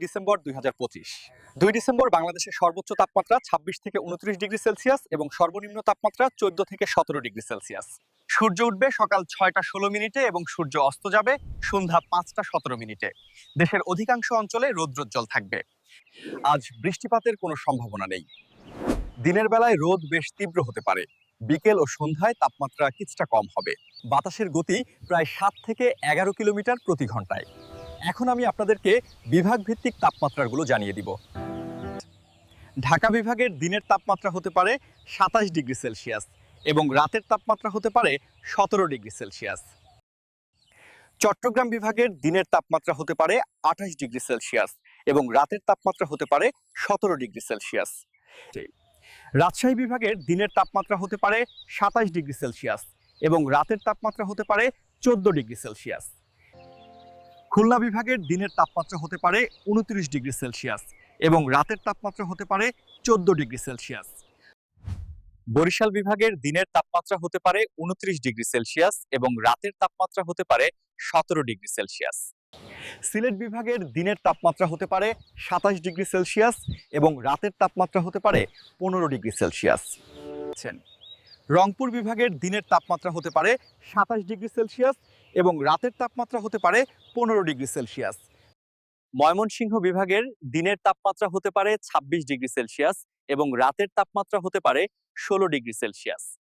December দুই দুই December বাংলাদেশের সর্বোচ্চ তাপমাত্রা ছাব্বিশ থেকে উনত্রিশ ডিগ্রি সেলসিয়াস এবং সর্বনিম্ন তাপমাত্রা চোদ্দ থেকে সতেরো ডিগ্রি সেলসিয়াস। সূর্য উঠবে সকাল ছয়টা ষোলো মিনিটে এবং সূর্য অস্ত যাবে সন্ধ্যা পাঁচটা সতেরো মিনিটে। দেশের অধিকাংশ অঞ্চলে রৌদ্রোজ্জ্বল থাকবে। আজ বৃষ্টিপাতের কোনো সম্ভাবনা নেই। দিনের বেলায় রোদ বেশ তীব্র হতে পারে। বিকেল ও সন্ধ্যায় তাপমাত্রা কিছুটা কম হবে। বাতাসের গতি প্রায় সাত থেকে এগারো কিলোমিটার প্রতি ঘন্টায়। এখন আমি আপনাদেরকে বিভাগ ভিত্তিক তাপমাত্রাগুলো জানিয়ে দিব। ঢাকা বিভাগের দিনের তাপমাত্রা হতে পারে সাতাশ ডিগ্রি সেলসিয়াস এবং রাতের তাপমাত্রা হতে পারে সতেরো ডিগ্রি সেলসিয়াস। চট্টগ্রাম বিভাগের দিনের তাপমাত্রা হতে পারে আঠাশ ডিগ্রি সেলসিয়াস এবং রাতের তাপমাত্রা হতে পারে সতেরো ডিগ্রি সেলসিয়াস। রাজশাহী বিভাগের দিনের তাপমাত্রা হতে পারে সাতাশ ডিগ্রি সেলসিয়াস এবং রাতের তাপমাত্রা হতে পারে চোদ্দ ডিগ্রি সেলসিয়াস। খুলনা বিভাগের দিনের তাপমাত্রা হতে পারে উনত্রিশ ডিগ্রি সেলসিয়াস এবং রাতের তাপমাত্রা হতে পারে চোদ্দ ডিগ্রি সেলসিয়াস বরিশাল বিভাগের দিনের তাপমাত্রা হতে পারে উনত্রিশ ডিগ্রি সেলসিয়াস এবং রাতের তাপমাত্রা হতে পারে সতেরো ডিগ্রি সেলসিয়াস সিলেট বিভাগের দিনের তাপমাত্রা হতে পারে সাতাশ ডিগ্রি সেলসিয়াস এবং রাতের তাপমাত্রা হতে পারে পনেরো ডিগ্রি সেলসিয়াস। রংপুর বিভাগের দিনের তাপমাত্রা হতে পারে সাতাশ ডিগ্রি সেলসিয়াস এবং রাতের তাপমাত্রা হতে পারে পনেরো ডিগ্রি সেলসিয়াস। ময়মনসিংহ বিভাগের দিনের তাপমাত্রা হতে পারে ছাব্বিশ ডিগ্রি সেলসিয়াস এবং রাতের তাপমাত্রা হতে পারে ষোলো ডিগ্রি সেলসিয়াস।